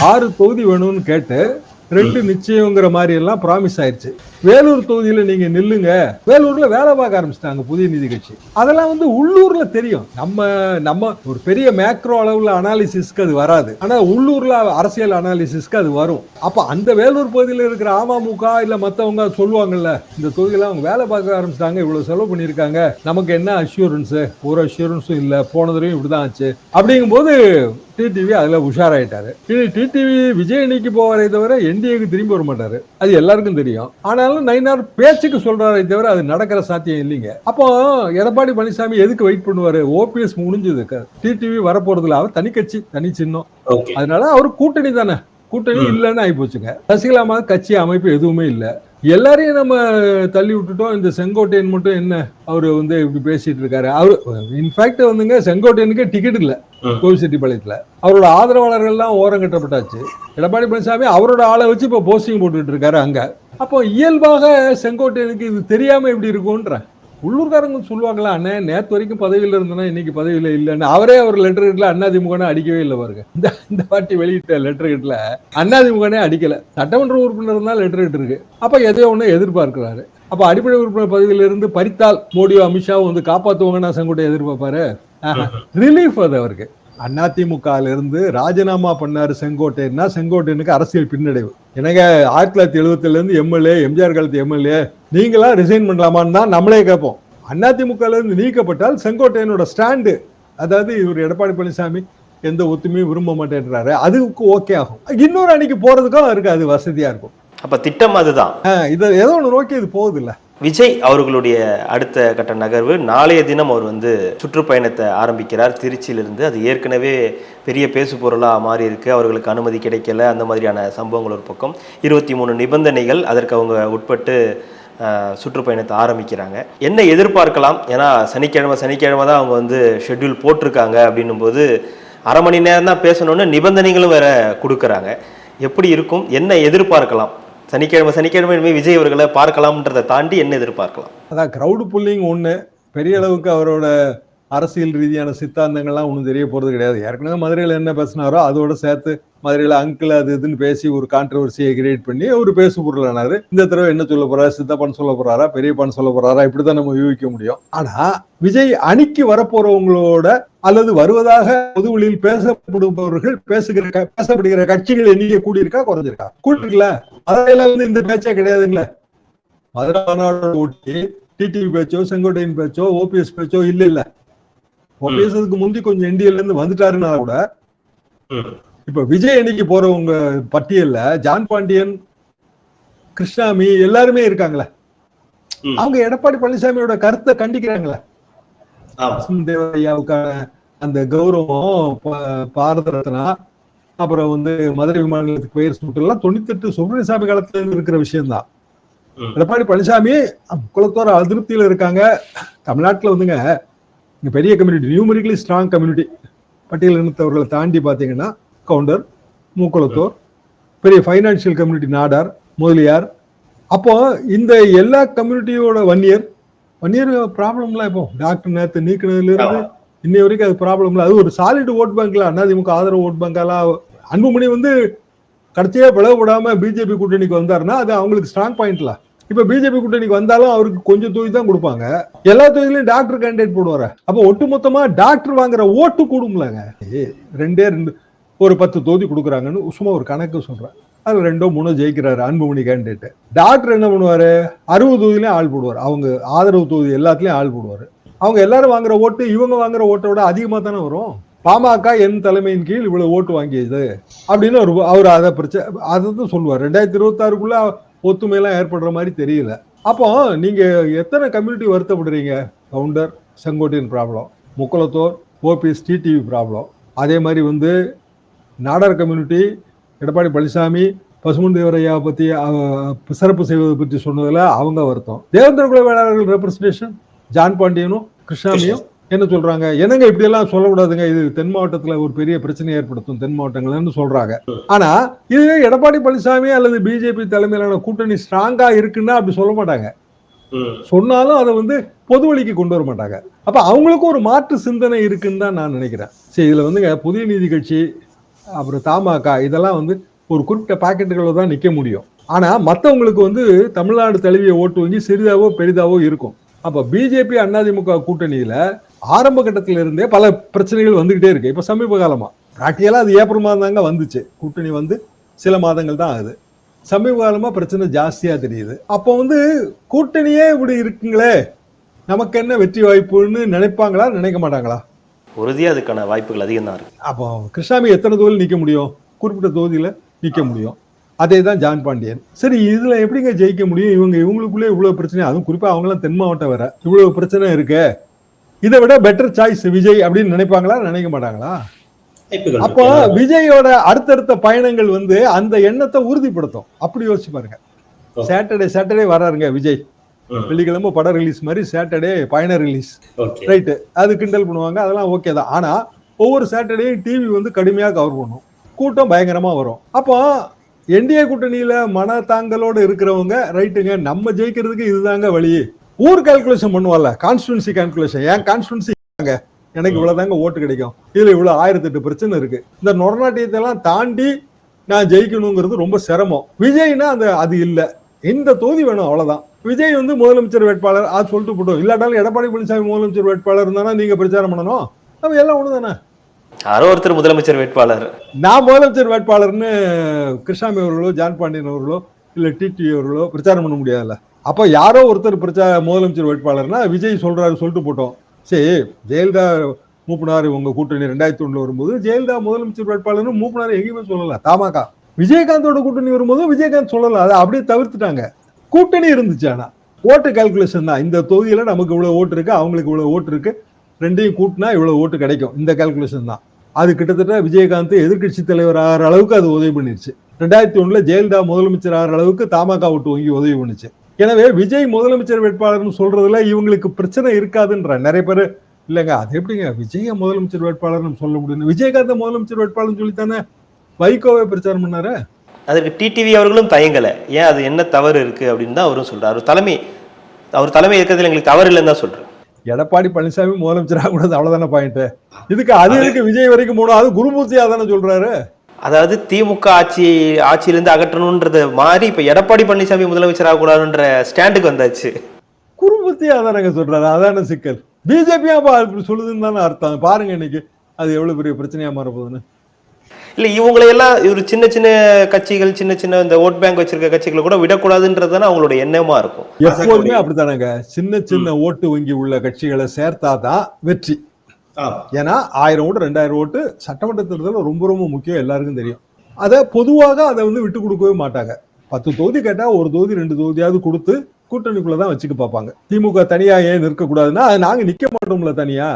ஆறு தொகுதி வேணும்னு கேட்டு ரெண்டு நிச்சயங்கிற மாதிரி எல்லாம் ப்ராமிஸ் ஆயிடுச்சு வேலூர் தொகுதியில் நீங்க நில்லுங்க. வேலூர்ல வேலை பார்க்க ஆரம்பிச்சிட்டாங்க புதிய நீதி கட்சி. அதெல்லாம் வந்து உள்ளூர்ல தெரியும். நம்ம நம்ம ஒரு பெரிய மேக்ரோ அளவுல அனாலிசிஸ்க்கு அது வராது. ஆனா உள்ளூர்ல அரசியல் அனாலிசிஸ்க்கு அது வரும். அப்ப அந்த வேலூர் பகுதியில் இருக்கிற அமமுக இல்ல மத்தவங்க சொல்லுவாங்கல்ல இந்த தொகுதியில அவங்க வேலை பார்க்க ஆரம்பிச்சிட்டாங்க இவ்வளவு செலவு பண்ணியிருக்காங்க. நமக்கு என்ன அஷூரன்ஸ் ஒரு அஷூரன்ஸும் இல்ல. போன தடவையும் இப்படிதான் ஆச்சு. அப்படிங்கும்போது டிடிவி அதில் உஷாராயிட்டாரு. இனி டிடிவி விஜய் அணிக்கு போவாரே தவிர என்டிஏக்கு திரும்பி வர மாட்டாரு. அது எல்லாருக்கும் தெரியும். ஆனால் ஆனாலும் நைனார் பேச்சுக்கு சொல்றாரே தவிர அது நடக்கிற சாத்தியம் இல்லைங்க. அப்போ எடப்பாடி பழனிசாமி எதுக்கு வெயிட் பண்ணுவாரு? ஓபிஎஸ் முடிஞ்சது. டிடிவி வரப்போறதுல அவர் தனி கட்சி தனி சின்னம். அதனால அவர் கூட்டணி தானே. கூட்டணி. இல்லைன்னு ஆயிப்போச்சுங்க. சசிகலா அம்மா கட்சி அமைப்பு எதுவுமே இல்லை. எல்லாரையும் நம்ம தள்ளி விட்டுட்டோம். இந்த செங்கோட்டையன் மட்டும் என்ன அவர் வந்து இப்படி பேசிட்டு இருக்காரு? அவரு இன்ஃபேக்ட் வந்துங்க செங்கோட்டையனுக்கு டிக்கெட் இல்ல. ம். கோவில்செட்டிப்பாளையத்துல அவரோட ஆதரவாளர்கள் எல்லாம் ஓரம் கட்டப்பட்டாச்சு. எடப்பாடி பழனிசாமி அவரோட ஆளை வச்சு இப்ப போஸ்டிங் போட்டுட்டு இருக்காரு அங்க. அப்போ இயல்பாக செங்கோட்டையனுக்கு இது தெரியாம எப்படி இருக்கும்ன்ற. உள்ளூர்காரங்க சொல்லுவாங்களா அண்ணே நேத்து வரைக்கும் பதவியில இருந்தனா இன்னைக்கு பதவியில இல்லைன்னு. அவரே அவர் லெட்டர் கிட்டல அண்ணாதிமுகனே அடிக்கவே இல்லை பாருங்க. இந்த இந்த பாட்டி வெளியிட்ட லெட்டர் கிட்டல அண்ணாதிமுகனே அடிக்கல. சட்டமன்ற உறுப்பினர் தான் லெட்டர் கிட்ட இருக்கு. அப்ப எதையோ ஒண்ணு எதிர்பார்க்கிறாரு. அப்ப அடிப்படை உறுப்பினர் பதவியில இருந்து பறித்தால் மோடியோ அமித்ஷாவும் வந்து காப்பாத்துவாங்கன்னா செங்கோட்டை எதிர்பார்ப்பாரு. ரிலீஃப் அது அவருக்கு. அதிமுகல இருந்து ராஜினாமா பண்ணாரு செங்கோட்டையன்னா செங்கோட்டையனுக்கு அரசியல் பின்னடைவு. எனக்கு ஆயிரத்தி தொள்ளாயிரத்தி எழுபத்துல இருந்து எம்எல்ஏ எம்ஜிஆர் காலத்து எம்எல்ஏ நீங்களா ரிசைன் பண்ணலாமான்னு தான் நம்மளே கேட்போம். அதிமுகல இருந்து நீக்கப்பட்டால் செங்கோட்டையனோட ஸ்டாண்டு அதாவது இவர் எடப்பாடி பழனிசாமி எந்த ஒத்துமையும் விரும்ப மாட்டேன்றாரு. அதுக்கு ஓகே ஆகும். இன்னொரு அணிக்கு போறதுக்கும் இருக்கு அது வசதியா இருக்கும். அப்ப திட்டம் அதுதான். இதை ஏதோ ஒன்று நோக்கி இது போகுது இல்ல விஜய் அவர்களுடைய அடுத்த கட்ட நகர்வு நாளைய தினம் அவர் வந்து சுற்றுப்பயணத்தை ஆரம்பிக்கிறார். திருச்சியிலிருந்து அது ஏற்கனவே பெரிய பேசு பொருளாக மாறி இருக்கு அவர்களுக்கு அனுமதி கிடைக்கல. அந்த மாதிரியான சம்பவங்கள் ஒரு பக்கம். இருபத்தி மூணு நிபந்தனைகள் அதற்கு அவங்க உட்பட்டு சுற்றுப்பயணத்தை ஆரம்பிக்கிறாங்க. என்ன எதிர்பார்க்கலாம்? ஏன்னா சனிக்கிழமை சனிக்கிழமை தான் அவங்க வந்து ஷெட்யூல் போட்டிருக்காங்க அப்படின்னும் போது அரை மணி நேரம் தான் பேசணும்னு நிபந்தனைகளும் வேற கொடுக்குறாங்க. எப்படி இருக்கும்? என்ன எதிர்பார்க்கலாம்? சனிக்கிழமை சனிக்கிழமை இனிமே விஜய் அவர்களை பார்க்கலாம்ன்றதை தாண்டி என்ன எதிர்பார்க்கலாம்? அதான் கிரவுடு புல்லிங் ஒன்று பெரிய அளவுக்கு அவரோட அரசியல் ரீதியான சித்தாந்தங்கள்லாம் ஒன்றும் தெரிய போறது கிடையாது. ஏற்கனவே மதுரையில் என்ன பேசினாரோ அதோட சேர்த்து மதுரையில் அங்கிள் அது இதுன்னு பேசி ஒரு கான்ட்ரவர்சியை கிரியேட் பண்ணி ஒரு பேசு பொருளானாரு. இந்த தடவை என்ன சொல்ல போறாரு? சித்தப்பான்னு சொல்ல போறாரா? பெரியப்பான்னு சொல்ல போறாரா? இப்படிதான் நம்ம யூகிக்க முடியும். ஆனா விஜய் அணிக்கு வரப்போறவங்களோட அல்லது வருவதாக பொதுவெளியில் பேசப்படுபவர்கள் பேசுகிற பேசப்படுகிற கட்சிகள் எண்ணிக்கை கூடியிருக்கா? குறைஞ்சிருக்கா? கூட்டிருக்கல அதெல்லாம் வந்து இந்த பேச்சே கிடையாதுங்களே மதுரை மாநாடு ஓட்டி டிடிவி பேச்சோ செங்கோட்டையின் பேச்சோ ஓபிஎஸ் பேச்சோ இல்ல இல்ல. ஓபிஎஸ் அதுக்கு முந்தி கொஞ்சம் என்டிஎல்ல இருந்து வந்துட்டாருன்னா கூட. இப்ப விஜய் அன்னைக்கு போறவங்க பட்டியல்ல ஜான் பாண்டியன் கிருஷ்ணாமி எல்லாருமே இருக்காங்களே. அவங்க எடப்பாடி பழனிசாமியோட கருத்தை கண்டிக்கிறாங்களே தேவையாவுக்கான அந்த கௌரவம் பாரத ரத்னா அப்புறம் வந்து மதுரை விமான நிலையத்துக்கு பெயர் சூட்டெல்லாம் தொண்ணூத்தெட்டு சுப்பிரமணியசாமி காலத்துல இருந்து இருக்கிற விஷயம்தான். எடப்பாடி பழனிசாமி குலத்தோர அதிருப்தியில இருக்காங்க தமிழ்நாட்டுல வந்துங்க இங்க பெரிய கம்யூனிட்டி நியூமரிக்கலி ஸ்ட்ராங் கம்யூனிட்டி பட்டியல் இனத்தவர்களை தாண்டி பாத்தீங்கன்னா கவுண்டர் மூக்குளத்தோர் பெரிய ஃபைனான்சியல் கம்யூனிட்டி நாடார் முதலியார். அப்போ இந்த எல்லா கம்யூனிட்டியோட வன்னியர் வன்னியர் ப்ராப்ளம்லாம் இப்போ. டாக்டர் நேத்து நீக்கினதுல இருந்து இன்னை வரைக்கும் அது ப்ராப்ளம் இல்லை. அது ஒரு சாலிட் ஓட் பேங்க்ல அதிமுக ஆதரவு ஓட் பேங்காலாம் அன்புமணி வந்து கடைசியா பிளவுபடாம பிஜேபி கூட்டணிக்கு வந்தாருன்னா அது அவங்களுக்கு ஸ்ட்ராங் பாயிண்ட்ல இப்ப பிஜேபி கூட்டணிக்கு வந்தாலும் அவருக்கு கொஞ்சம் தொகுதி தான் கொடுப்பாங்க. எல்லா தொகுதியிலும் டாக்டர் கேண்டிடேட் போடுவாரு. அப்ப ஒட்டுமொத்தமா டாக்டர் வாங்குற ஓட்டு கூடும்லங்க. ஏய், ரெண்டே ரெண்டு ஒரு பத்து தொகுதி கொடுக்குறாங்கன்னு சும்மா ஒரு கணக்கு சொல்றேன். அதில் ரெண்டோ மூணோ ஜெயிக்கிறாரு அன்புமணி கேண்டிடேட் டாக்டர் என்ன பண்ணுவாரு? அறுபது தொகுதியிலையும் ஆள் போடுவார். அவங்க ஆதரவு தொகுதி எல்லாத்துலயும் ஆள் போடுவாரு. அவங்க எல்லாரும் வாங்குற ஓட்டு இவங்க வாங்குற ஓட்டை விட அதிகமா தானே வரும்? பாமக என் தலைமையின் கீழ் இவ்வளவு ஓட்டு வாங்கியது. அப்படின்னு ஒரு அவர் அதை பிரச்சனை அதை தான் சொல்லுவார். ரெண்டாயிரத்தி இருபத்தாறுக்குள்ள ஒத்துமையெல்லாம் ஏற்படுற மாதிரி தெரியல. அப்போ நீங்கள் எத்தனை கம்யூனிட்டி வருத்தப்படுறீங்க? Gounder செங்கோட்டின் problem Mukkulathor OPS TTV problem அதே மாதிரி வந்து நாடார் கம்யூனிட்டி எடப்பாடி பழனிசாமி பசுமன் தேவரையா பற்றி சிறப்பு செய்வதை பற்றி சொன்னதில் அவங்க வருத்தம். தேவேந்திர குல வேளாளர்கள் ரெப்ரஸன்டேஷன் ஜான் பாண்டியனும் கிருஷ்ணாமியும் என்ன சொல்றாங்க? என்னங்க இப்படி எல்லாம் சொல்லக்கூடாதுங்க? இது தென் மாவட்டத்துல ஒரு பெரிய பிரச்சனை ஏற்படுத்தும் தென் மாவட்டங்கள்னு சொல்றாங்க. ஆனா இது எடப்பாடி பழனிசாமி அல்லது பிஜேபி தலைமையிலான கூட்டணி ஸ்ட்ராங்கா இருக்குன்னா அப்படி சொல்ல மாட்டாங்க. சொன்னாலும் அதை வந்து பொது வழிக்கு கொண்டு வர மாட்டாங்க. அப்ப அவங்களுக்கும் ஒரு மாற்று சிந்தனை இருக்குன்னு தான் நான் நினைக்கிறேன். சரி இதுல வந்துங்க புதிய நீதி கட்சி அப்புறம் தமாக இதெல்லாம் வந்து ஒரு குறிப்பிட்ட பாக்கெட்டுகளில் தான் நிக்க முடியும். ஆனா மத்தவங்களுக்கு வந்து தமிழ்நாடு தழுவிய ஓட்டு வங்கி சிறிதாவோ பெரிதாவோ இருக்கும். அப்ப பிஜேபி அதிமுக கூட்டணியில ஆரம்ப கட்டத்துல இருந்தே பல பிரச்சனைகள் வந்துகிட்டே இருக்கு. இப்ப சமீப காலமா. பிராக்டிகலா அது ஏப்ரல் மாதம் தாங்க வந்துச்சு. கூட்டணி வந்து சில மாதங்கள் தான் ஆகுது. சமீப காலமா பிரச்சனை ஜாஸ்தியா தெரியுது. அப்போ வந்து கூட்டணியே இப்படி இருக்குங்களே. நமக்கு என்ன வெற்றி வாய்ப்புன்னு நினைப்பாங்களா நினைக்க மாட்டாங்களா? உறுதியா அதுக்கான வாய்ப்புகள் அதிகம் தான் இருக்கு. அப்போ கிருஷ்ணாமி எத்தனை தொகுதியில் நிக்க முடியும்? குறிப்பிட்ட தொகுதியில நிக்க முடியும். அதே தான் ஜான் பாண்டியன். சரி இதுல எப்படிங்க ஜெயிக்க முடியும்? இவங்க இவங்களுக்குள்ளே இவ்வளவு பிரச்சனை அதுவும் குறிப்பா அவங்களாம் தென் மாவட்டம் வேற. இவ்வளவு பிரச்சனை இருக்கு. இதை விட பெட்டர் சாய்ஸ் விஜய் அப்படின்னு நினைப்பாங்களா? நினைக்க மாட்டாங்களா? அப்போ. விஜயோட அடுத்தடுத்த பயணங்கள் வந்து அந்த எண்ணத்தை உறுதிப்படுத்தும். அப்படி யோசிச்சு பாருங்க. சாட்டர்டே சாட்டர்டே வராருங்க விஜய். வெள்ளிக்கிழமை படம் ரிலீஸ் மாதிரி சாட்டர்டே பயண ரிலீஸ் ரைட்டு அது கிண்டல் பண்ணுவாங்க. அதெல்லாம் ஓகே தான். ஆனா ஒவ்வொரு சாட்டர்டேயும் டிவி வந்து கடுமையா கவர் பண்ணும். கூட்டம் பயங்கரமா வரும். அப்போ என்டிஏ கூட்டணியில மனத்தாங்கலோடு இருக்கிறவங்க ரைட்டுங்க நம்ம ஜெயிக்கிறதுக்கு இதுதாங்க வழி. ஊர் கால்குலேஷன் பண்ணுவார்ல கான்ஸ்டுவன்சி கால்குலேஷன் ஏன் கான்ஸ்டுவன்சி எனக்கு இவ்வளவுதாங்க ஓட்டு கிடைக்கும். இதுல இவ்வளவு ஆயிரத்தி எட்டு பிரச்சனை இருக்கு. இந்த நொறநாட்டியத்தை எல்லாம் தாண்டி நான் ஜெயிக்கணுங்கிறது ரொம்ப சிரமம். விஜய்னா அந்த அது இல்ல. இந்த தொகுதி வேணும் அவ்வளவுதான். விஜய் வந்து முதலமைச்சர் வேட்பாளர் அது சொல்லிட்டு போட்டோம். இல்லாட்டாலும் எடப்பாடி பழனிசாமி முதலமைச்சர் வேட்பாளர் இருந்தானா நீங்க பிரச்சாரம் பண்ணணும்? நம்ம எல்லாம் ஒண்ணுதானே? யாரோ ஒருத்தர் முதலமைச்சர் வேட்பாளர். நான் முதலமைச்சர் வேட்பாளர்னு கிருஷ்ணாமி அவர்களோ ஜான் பாண்டியன் அவர்களோ இல்ல டிடி அவர்களோ பிரச்சாரம் பண்ண முடியாதுல்ல. அப்போ யாரோ ஒருத்தர் பிரச்சா முதலமைச்சர் வேட்பாளர்னா விஜய் சொல்கிறாரு சொல்லிட்டு போட்டோம். சரி ஜெயலலிதா மூப்பனார் உங்கள் கூட்டணி ரெண்டாயிரத்தி ஒன்றில் வரும்போது ஜெயலலிதா முதலமைச்சர் வேட்பாளர்னு மூப்பனார் எங்கேயுமே சொல்லலாம் தாமாக்கா விஜயகாந்தோட கூட்டணி வரும்போது விஜயகாந்த் சொல்லலாம் அதை அப்படியே தவிர்த்துட்டாங்க. கூட்டணி இருந்துச்சு ஆனால் ஓட்டு கால்குலேஷன் தான். இந்த தொகுதியில் நமக்கு இவ்வளோ ஓட்டு இருக்குது அவங்களுக்கு இவ்வளோ ஓட்டு இருக்குது ரெண்டையும் கூட்டினா இவ்வளோ ஓட்டு கிடைக்கும். இந்த கால்குலேஷன் தான். அது கிட்டத்தட்ட விஜயகாந்த் எதிர்க்கட்சி தலைவர் ஆகிற அளவுக்கு அது உதவி பண்ணிருச்சு. ரெண்டாயிரத்தி ஒன்றில் ஜெயலலிதா முதலமைச்சர் ஆகிற அளவுக்கு தமாக ஓட்டு வங்கி உதவி பண்ணுச்சு. எனவே விஜய் முதலமைச்சர் வேட்பாளர்னு சொல்றதுல இவங்களுக்கு பிரச்சனை இருக்காதுன்ற நிறைய பேர் இல்லைங்க அது எப்படிங்க? விஜய முதலமைச்சர் வேட்பாளர்னு சொல்ல முடியும் விஜயகாந்த் முதலமைச்சர் வேட்பாளர்னு சொல்லித்தானே வைகோவை பிரச்சாரம் பண்ணாரு? அதுக்கு டிடிவி அவர்களும் தயங்கல. ஏன் அது என்ன தவறு இருக்கு அப்படின்னு தான் அவரும் சொல்றாரு. தலைமை அவர் தலைமை இருக்கிறதுல எங்களுக்கு தவறு இல்லைன்னு தான் சொல்றேன். எடப்பாடி பழனிசாமி முதலமைச்சர் ஆகக்கூடாது அவ்வளவுதானே பாயிண்ட் இதுக்கு அது இருக்கு விஜய் வரைக்கும் அது குருமூர்த்தியா தானே சொல்றாரு? அதாவது திமுக ஆட்சி ஆட்சியிலிருந்து அகற்றணுன்றது மாறி இப்ப எடப்பாடி பழனிசாமி முதலமைச்சர் ஆகக்கூடாதுன்ற ஸ்டாண்டுக்கு வந்தாச்சு. குருமூர்த்தியா தானங்க சொல்றாரு அதான சிக்கல். பிஜேபியா அப்படி சொல்லுதுன்னு தானே அர்த்தம். பாருங்க இன்னைக்கு அது எவ்வளவு பெரிய பிரச்சனையா மாற போகுதுன்னு இல்ல இவங்களை எல்லாம் ஒரு சின்ன சின்ன கட்சிகள் சின்ன சின்ன இந்த ஓட் பேங்க் வச்சிருக்க கட்சிகளை கூட விடக்கூடாதுன்றது தானே அவங்களோட எண்ணமா இருக்கும். எப்போதுமே அப்படித்தானங்க. சின்ன சின்ன ஓட்டு வங்கி உள்ள கட்சிகளை சேர்த்தாதான் வெற்றி. ஏன்னா ஆயிரம் ஓட்டு ரெண்டாயிரம் ஓட்டு சட்டமன்ற தேர்தலில் ரொம்ப ரொம்ப முக்கியம் எல்லாருக்கும் தெரியும். அதை பொதுவாக அதை வந்து விட்டு கொடுக்கவே மாட்டாங்க. பத்து தொகுதி கேட்டா ஒரு தொகுதி ரெண்டு தொகுதியாவது கொடுத்து கூட்டணிக்குள்ள தான் வச்சுக்க பார்ப்பாங்க. திமுக தனியா ஏன் நிற்கக்கூடாதுன்னா நாங்க நிக்க மாட்டோம்ல தனியா?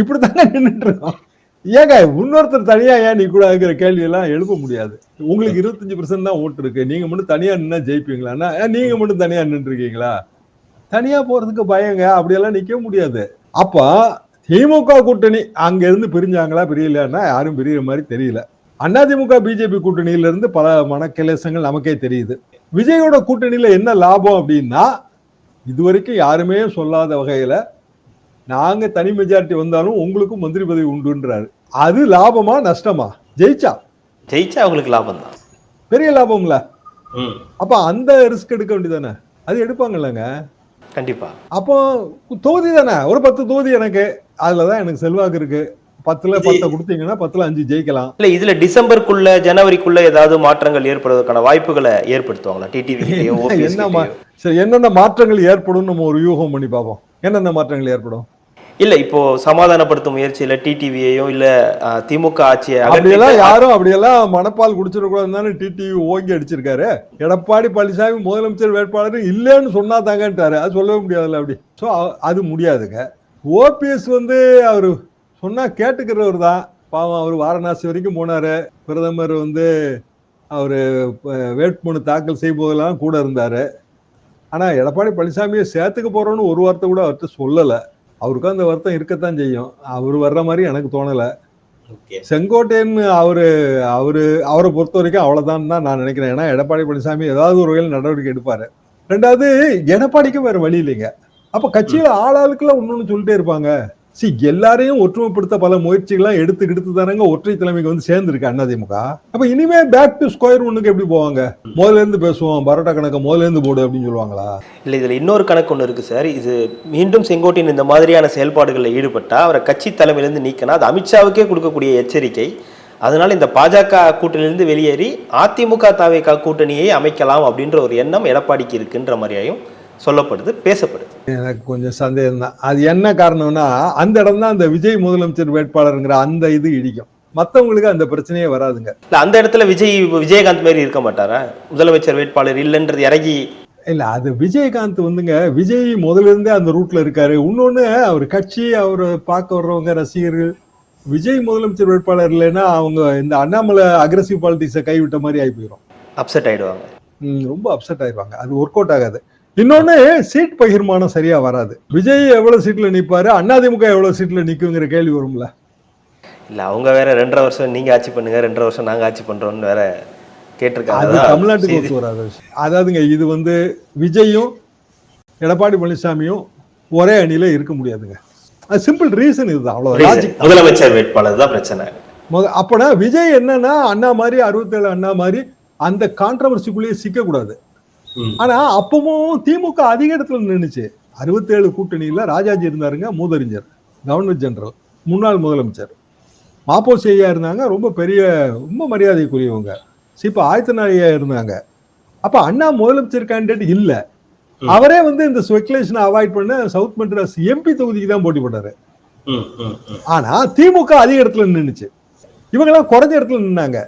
இப்படித்தாங்க நின்றுட்டு இருக்கோம். ஏங்க இன்னொருத்தர் தனியா ஏன் நிக்கூடாதுங்கிற கேள்வி எல்லாம் எழுப்ப முடியாது. உங்களுக்கு இருபத்தஞ்சு பர்சன்ட் தான் ஓட்டு இருக்கு. நீங்க மட்டும் தனியா நின்னா ஜெயிப்பீங்களான்னா ஏன் நீங்க மட்டும் தனியா நின்று இருக்கீங்களா தனியா போறதுக்கு பயங்க. அப்படியெல்லாம் நிக்க முடியாது. அப்ப திமுக கூட்டணி அங்க இருந்து பிரிஞ்சாங்களா பிரியலையான்னா யாரும் பிரியிற மாதிரி தெரியல. அதிமுக பிஜேபி கூட்டணியில இருந்து பல மனக்கிலேசங்கள் நமக்கே தெரியுது. விஜயோட கூட்டணியில என்ன லாபம் அப்படின்னா இதுவரைக்கும் யாருமே சொல்லாத வகையில நாங்க தனி மெஜாரிட்டி வந்தாலும் உங்களுக்கும் மந்திரி பதவி உண்டுன்றாரு. அது லாபமா நஷ்டமா? ஜெயிச்சா? ஜெயிச்சா அவங்களுக்கு லாபம் தான். பெரிய லாபம்ல. ம். அப்ப அந்த ரிஸ்க் எடுக்க வேண்டியதானே அது எடுப்பாங்கல்லங்க. கண்டிப்பா. அப்போ தொகுதி தானே? ஒரு பத்து தொகுதி எனக்கு. அதுலதான் எனக்கு செல்வாக்கு இருக்கு. பத்துல பத்தை கொடுத்தீங்கன்னா பத்துல அஞ்சு ஜெயிக்கலாம். இல்ல இதுல டிசம்பருக்குள்ள ஜனவரிக்குள்ள ஏதாவது மாற்றங்கள் ஏற்படுவதற்கான வாய்ப்புகளை ஏற்படுத்துவாங்களா? டிடிவி என்ன சரி என்னென்ன மாற்றங்கள் ஏற்படும் நம்ம ஒரு யூகம் பண்ணி பார்ப்போம். என்னென்ன மாற்றங்கள் ஏற்படும்? இல்ல இப்போ சமாதானப்படுத்தும் முயற்சியில டிடிவியையும் இல்ல திமுக ஆட்சியை அப்படியெல்லாம் யாரும் அப்படியெல்லாம் மனப்பால் குடிச்சிடக்கூடாதுன்னு டிடிவி ஓங்கி அடிச்சிருக்காரு. எடப்பாடி பழனிசாமி முதலமைச்சர் வேட்பாளர் இல்லைன்னு சொன்னா தாங்கன்ட்டாரு அது சொல்லவே முடியாதுல்ல அப்படி. ஸோ அது முடியாதுங்க. ஓபிஎஸ் வந்து அவர் சொன்னா கேட்டுக்கிறவர் தான். பாவம் அவர் வாரணாசி வரைக்கும் போனாரு. பிரதமர் வந்து அவர் வேட்புமனு தாக்கல் செய்யும் போதெல்லாம் கூட இருந்தாரு. ஆனா எடப்பாடி பழனிசாமியை சேர்த்துக்க போறோம்னு ஒரு வார்த்தை கூட அவர்கிட்ட சொல்லல. அவருக்கும் அந்த வருத்தம் இருக்கத்தான் செய்யும். அவர் வர்ற மாதிரி எனக்கு தோணல. செங்கோட்டையன் அவரு அவரு அவரை பொறுத்த வரைக்கும் அவ்வளவுதான் தான் நான் நினைக்கிறேன். ஏன்னா எடப்பாடி பழனிசாமி ஏதாவது ஒரு வகையில் நடவடிக்கை எடுப்பாரு. ரெண்டாவது எடப்பாடிக்கும் வேற வழி இல்லைங்க. அப்ப கட்சியில ஆளாளுக்குள்ள ஒன்னொன்னு சொல்லிட்டே இருப்பாங்க. சி எல்லாரையும் ஒற்றுமைப்படுத்த பல முயற்சிகள்லாம் எடுத்து எடுத்து தானங்க ஒற்றை தலைமைக்கு வந்து சேர்ந்துருக்கு அதிமுக அப்ப இனிமே பேக் டு ஸ்கொயர் ஒண்ணுக்கு எப்படி போவாங்க? முதல்ல இருந்து பேசுவோம் பரோட்டா கணக்கு முதல்ல இருந்து போடு அப்படின்னு சொல்லுவாங்களா? இல்லை இதில் இன்னொரு கணக்கு ஒன்று இருக்குது சார். இது மீண்டும் செங்கோட்டின் இந்த மாதிரியான செயல்பாடுகளில் ஈடுபட்டால் அவரை கட்சி தலைமையிலிருந்து நீக்கினா அது அமித்ஷாவுக்கே கொடுக்கக்கூடிய எச்சரிக்கை. அதனால இந்த பாஜக கூட்டணியிலிருந்து வெளியேறி அதிமுக தாவேகா கூட்டணியை அமைக்கலாம் அப்படின்ற ஒரு எண்ணம் எடப்பாடிக்கு இருக்குன்ற மாதிரியாயும் சொல்லப்படுது பேசப்படுது. எனக்கு கொஞ்சம் சந்தேகம் தான் அது என்ன காரணம்னா அந்த இடம் தான் அந்த விஜய் முதலமைச்சர் வேட்பாளருங்கிற அந்த இது இடிக்கும். மத்தவங்களுக்கு அந்த பிரச்சனையே வராதுங்க. இல்லை அந்த இடத்துல விஜய் விஜயகாந்த் மாதிரி இருக்க மாட்டாரா? முதலமைச்சர் வேட்பாளர் இல்லைன்றது இறங்கி. இல்ல அது விஜயகாந்த் வந்துங்க விஜய் முதல்ல இருந்தே அந்த ரூட்ல இருக்காரு. இன்னொன்னு அவர் கட்சி அவர் பார்க்க வர்றவங்க ரசிகர்கள் விஜய் முதலமைச்சர் வேட்பாளர் இல்லைன்னா அவங்க இந்த அண்ணாமலை அக்ரஸிவ் பாலிடிக்ஸை கைவிட்ட மாதிரி ஆகி போயிடும் அப்செட் ஆயிடுவாங்க. ம், ரொம்ப அப்செட் ஆயிருவாங்க அது ஒர்க் அவுட் ஆகாது. இன்னொன்னு சீட் பகிர்மானம் சரியா வராது. விஜய் எவ்வளவு சீட்ல நிப்பாரு? அதிமுக எவ்வளவு சீட்ல நிக்குங்கிற கேள்வி வரும்ல. இல்லை அவங்க வேற ரெண்டரை வருஷம் நீங்க ஆட்சி பண்ணுங்க ரெண்டரை வருஷம் நாங்க ஆட்சி பண்றோம்னு வேற கேட்டிருக்காங்க. தமிழ்நாட்டுக்கு. ஒத்து வராத அதாவதுங்க இது வந்து விஜயும் எடப்பாடி பழனிசாமியும் ஒரே அணியில இருக்க முடியாதுங்க. அது சிம்பிள் ரீசன் இதுதான் அவ்வளவு முதலமைச்சர் வேட்பாளர் தான் பிரச்சனை. முத அப்பனா விஜய் என்னன்னா அண்ணா மாதிரி அறுபத்தேழு அண்ணா மாதிரி அந்த கான்ட்ரவர்சிக்குள்ளேயே சிக்க கூடாது ம். ஆனா அப்பவும் திமுக அதிக இடத்துல நின்னுச்சு. அறுபத்தேழு கூட்டணியில ராஜாஜி இருந்தாருங்க மூதறிஞர் கவர்னர் ஜெனரல் முன்னாள் முதலமைச்சர். மாப்போசி ஐயா இருந்தாங்க ரொம்ப பெரிய ரொம்ப மரியாதைக்குரியவங்க. சிப்ப ஆயத்தனாரியா இருந்தாங்க. அப்ப அண்ணா முதலமைச்சர் கேண்டிடேட் இல்ல. அவரே வந்து இந்த ஸ்பெகுலேஷனை அவாய்ட் பண்ண சவுத் மெட்ராஸ் எம்பி தொகுதிக்கு தான் போட்டி போட்டாரு. ஆனா திமுக அதிக இடத்துல நின்னுச்சு. இவங்கெல்லாம் குறைஞ்ச இடத்துல நின்னாங்க.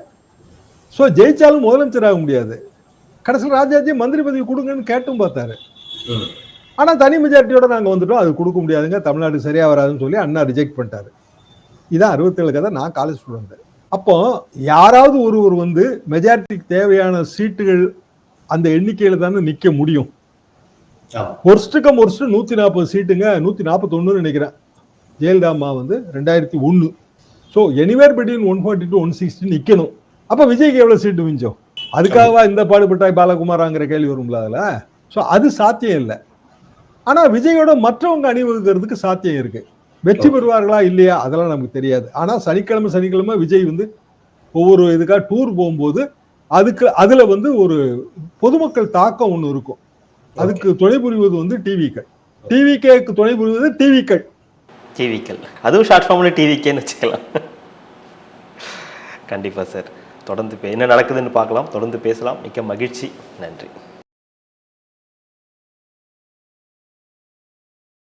சோ ஜெயிச்சாலும் முதலமைச்சர் ஆக முடியாது. கடைசியில் ராஜாஜி மந்திரி பதவி கொடுங்கன்னு கேட்டும் பார்த்தாரு. ம். ஆனா தனி மெஜாரிட்டியோட நாங்க வந்துட்டோம். அது கொடுக்க முடியாதுங்க. தமிழ்நாடு சரியா வராதுன்னு சொல்லி அண்ணா ரிஜெக்ட் பண்ணிட்டாரு. இதான் அறுபத்தேழு கதை. நான் காலேஜ் ஸ்டூடெண்ட் அப்போ யாராவது ஒருவர் வந்து மெஜாரிட்டிக்கு தேவையான சீட்டுகள் அந்த எண்ணிக்கையில தானே நிக்க முடியும். ஒர்ஸ்ட்டு நூத்தி நாற்பது சீட்டுங்க. நூத்தி நாற்பத்தொன்னு நினைக்கிறேன். ஜெயலலிதா அம்மா வந்து ரெண்டாயிரத்தி ஒன்று so anywhere between one forty two one sixty நிற்கணும் அப்போ விஜய்க்கு எவ்வளோ சீட்டு மிஞ்சம்? அதுக்காகவா இந்த பாடுபட்டாய் பாலகுமாராங்கிற கேள்வி வரும்ல அதில்? ஸோ அது சாத்தியம் இல்லை. ஆனால் விஜயோட மற்றவங்க அணிவகுக்கிறதுக்கு சாத்தியம் இருக்கு. வெற்றி பெறுவார்களா இல்லையா? அதெல்லாம் நமக்கு தெரியாது. ஆனால் சனிக்கிழமை சனிக்கிழமை விஜய் வந்து ஒவ்வொரு இதுக்காக டூர் போகும்போது அதுக்கு அதில் வந்து ஒரு பொதுமக்கள் தாக்கம் ஒன்று இருக்கும். அதுக்கு துணை புரிவது வந்து டிவிக்கள் டிவிகேக்கு துணை புரிவது டிவிக்கள் டிவிக்கள் அதுவும் ஷார்ட் ஃபார்மில் டிவிக்கேன்னு வச்சுக்கலாம். கண்டிப்பாக சார் தொடர்ந்து பே- என்ன நடக்குதுன்னு பார்க்கலாம். தொடர்ந்து பேசலாம். மிக்க மகிழ்ச்சி. நன்றி.